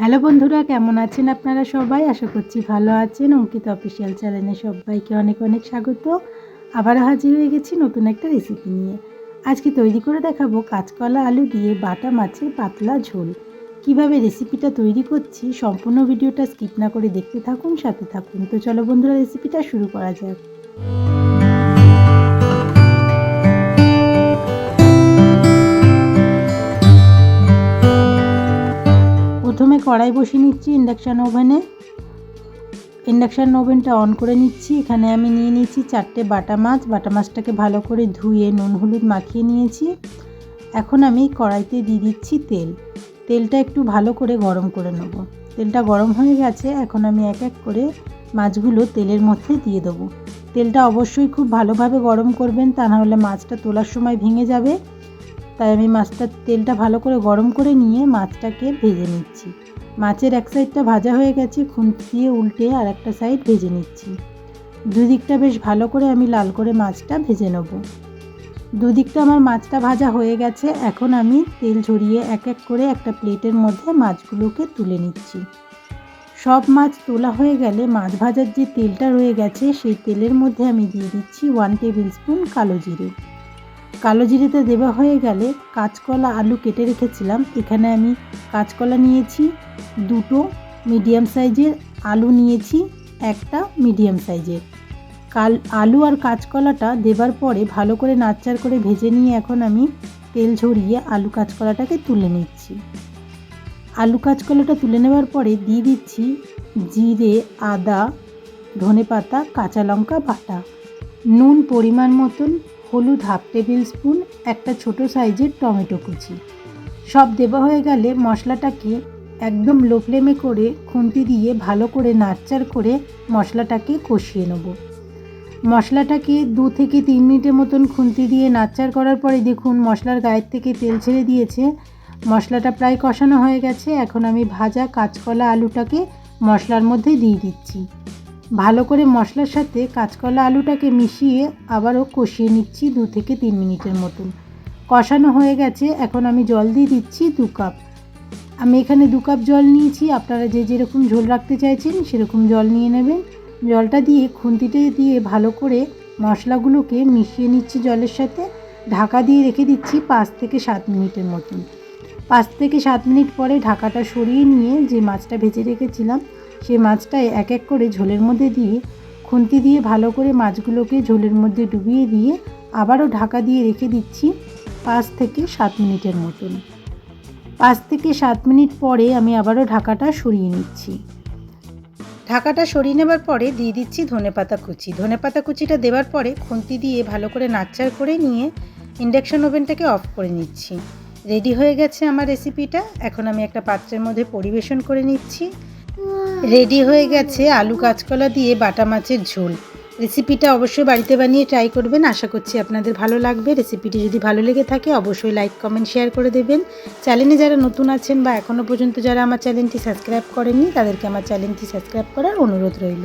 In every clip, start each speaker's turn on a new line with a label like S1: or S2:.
S1: Hello বন্ধুরা, কেমন আছেন আপনারা সবাই? আশা করছি ভালো আছেন। অঙ্কিত অফিসিয়াল চ্যানেলে সবাইকে অনেক অনেক স্বাগত। আবারও হাজির হয়ে গেছি নতুন একটা রেসিপি নিয়ে। আজকে তৈরি করে দেখাবো কাঁচকলা, আলু দিয়ে বাটা মাছের পাতলা ঝোল। কীভাবে রেসিপিটা তৈরি করছি সম্পূর্ণ ভিডিওটা স্কিপ না করে দেখতে থাকুন, সাথে থাকুন। তো চলো বন্ধুরা রেসিপিটা শুরু করা যাক। প্রথমে কড়াই বসিয়ে নিচ্ছি ইন্ডাকশান ওভেনে ইন্ডাকশান ওভেনটা অন করে নিচ্ছি। এখানে আমি নিয়ে নিয়েছি চারটে বাটা মাছ। বাটা মাছটাকে ভালো করে ধুয়ে নুন, হলুদ মাখিয়ে নিয়েছি। এখন আমি কড়াইতে দিয়ে দিচ্ছি তেল। তেলটা একটু ভালো করে গরম করে নেব। তেলটা গরম হয়ে গেছে। এখন আমি এক এক করে মাছগুলো তেলের মধ্যে দিয়ে দেবো। তেলটা অবশ্যই খুব ভালোভাবে গরম করবেন। তা নাহলে মাছটা তোলার সময় ভেঙে যাবে। তাই আমি মাছটার তেলটা ভালো করে গরম করে নিয়ে মাছটাকে ভেজে নিচ্ছি। মাছের এক সাইডটা ভাজা হয়ে গেছে, খুন্তি দিয়ে উল্টে আর একটা সাইড ভেজে নিচ্ছি। দুদিকটা বেশ ভালো করে আমি লাল করে মাছটা ভেজে নেব। দুদিকটা আমার মাছটা ভাজা হয়ে গেছে, এখন আমি তেল ঝরিয়ে এক এক করে একটা প্লেটের মধ্যে মাছগুলোকে তুলে নিচ্ছি। সব মাছ তোলা হয়ে গেলে মাছ ভাজার যে তেলটা রয়ে গেছে, সেই তেলের মধ্যে আমি দিয়ে দিচ্ছি ওয়ান টেবিল স্পুন কালো জিরে। কালো জিরেতে দেওয়া হয়ে গেলে কাঁচকলা আলু কেটে রেখেছিলাম। এখানে আমি কাঁচকলা নিয়েছি, দুটো মিডিয়াম সাইজের আলু নিয়েছি, একটা মিডিয়াম সাইজের কাল, আলু আর কাঁচকলাটা দেবার পরে ভালো করে নাচার করে ভেজে নিয়ে এখন আমি তেল ঝরিয়ে আলু কাঁচকলাটাকে তুলে নিচ্ছি। আলু কাঁচকলাটা তুলে নেওয়ার পরে দিয়ে দিচ্ছি জিরে, আদা ধনে পাতা কাঁচা লঙ্কা বাটা। নুন পরিমাণ মতন হলুদ হাফ টেবিল স্পুন, একটা ছোট সাইজের টমেটো কুচি। সব দেওয়া হয়ে গেলে মশলাটাকে একদম লো ফ্লেমে করে খুন্তি দিয়ে ভালো করে নাড়চার করে মশলাটাকে কষিয়ে নেব। মশলাটাকে দু থেকে তিন মিনিটের মতন খুন্তি দিয়ে নাড়চার করার পরে দেখুন মশলার গায়ের থেকে তেল ছেড়ে দিয়েছে। মশলাটা প্রায় কষানো হয়ে গেছে। এখন আমি ভাজা কাঁচকলা আলুটাকে মশলার মধ্যে দিয়ে দিচ্ছি। ভালো করে মশলার সাথে কাঁচকলা আলুটাকে মিশিয়ে আবারও কষিয়ে নিচ্ছি দু থেকে তিন মিনিটের মতন। কষানো হয়ে গেছে, এখন আমি জল দিয়ে দিচ্ছি দু কাপ। আমি এখানে দু কাপ জল নিয়েছি, আপনারা যে যেরকম ঝোল রাখতে চাইছেন সেরকম জল নিয়ে নেবেন। জলটা দিয়ে খুন্তিতে দিয়ে ভালো করে মশলাগুলোকে মিশিয়ে নিচ্ছি জলের সাথে। ঢাকা দিয়ে রেখে দিচ্ছি পাঁচ থেকে সাত মিনিটের মতন। পাঁচ থেকে সাত মিনিট পরে ঢাকাটা সরিয়ে নিয়ে যে মাছটা ভেজে রেখেছিলাম সেই মাছটাই এক এক করে ঝোলের মধ্যে দিয়ে খুন্তি দিয়ে ভালো করে মাছগুলোকে ঝোলের মধ্যে ডুবিয়ে দিয়ে আবারও ঢাকা দিয়ে রেখে দিচ্ছি পাঁচ থেকে সাত মিনিটের মতন। পাঁচ থেকে সাত মিনিট পরে আমি আবারও ঢাকাটা সরিয়ে নিচ্ছি। ঢাকাটা সরিয়ে নেবার পরে দিয়ে দিচ্ছি ধনেপাতা কুচি। ধনেপাতা কুচিটা দেওয়ার পরে খুন্তি দিয়ে ভালো করে নাচার করে নিয়ে ইন্ডাকশন ওভেনটাকে অফ করে নিচ্ছি। রেডি হয়ে গেছে আমার রেসিপিটা। এখন আমি একটা পাত্রের মধ্যে পরিবেশন করে নিচ্ছি। রেডি হয়ে গেছে আলু কাঁচকলা দিয়ে বাটা মাছের ঝোল। রেসিপিটা অবশ্যই বাড়িতে বানিয়ে ট্রাই করবেন। আশা করছি আপনাদের ভালো লাগবে। রেসিপিটি যদি ভালো লেগে থাকে, অবশ্যই লাইক কমেন্ট শেয়ার করে দেবেন। চ্যানেলে যারা নতুন আছেন বা এখনও পর্যন্ত যারা আমার চ্যানেলটি সাবস্ক্রাইব করেননি, তাদেরকে আমার চ্যানেলটি সাবস্ক্রাইব করার অনুরোধ রইল।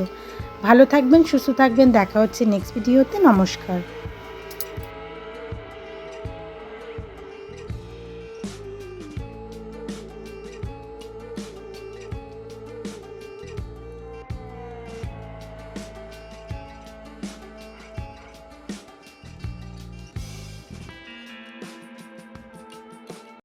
S1: ভালো থাকবেন, সুস্থ থাকবেন। দেখা হচ্ছে নেক্সট ভিডিওতে নমস্কার।